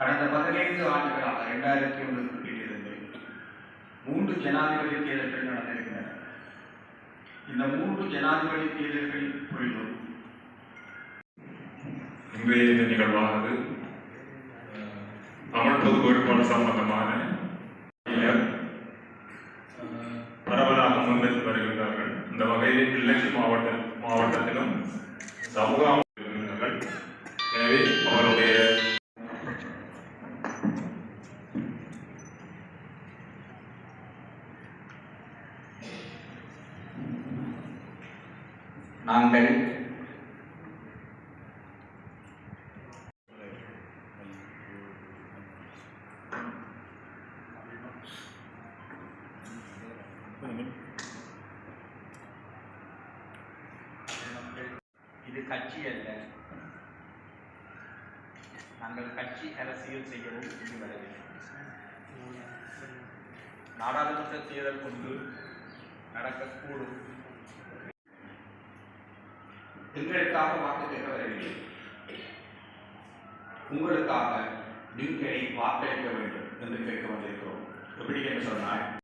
கடந்த பதினைந்து ஆண்டுகளாக இரண்டாயிரத்தி ஒன்றுக்கு இருந்து மூன்று ஜனாதிபதி தேர்தல்கள் நடந்திருக்கின்றன இந்த மூன்று ஜனாதிபதி தேர்தல்கள் பொழுதும் இன்றைய நிகழ்வானது தமிழ் பொது வேட்பாளர் சம்பந்தமான பரவலாக முன்னெடுத்து வருகின்றார்கள். இந்த வகையில் கிள்ளச்சி மாவட்ட மாவட்டத்திலும் சமூக நாங்கள் இது கட்சி அல்ல. நாங்கள் கட்சி அரசியல் செய்யவும் இது வரவில்லை. நாடாளுமன்ற தேர்தல் கொண்டு நடக்கக்கூடும். எங்களுக்காக வாக்கு கேட்க உங்களுக்காக நீங்கள் வாக்களிக்க வேண்டும் என்று கேட்க வந்திருக்கிறோம் எப்படி என்று சொன்னால்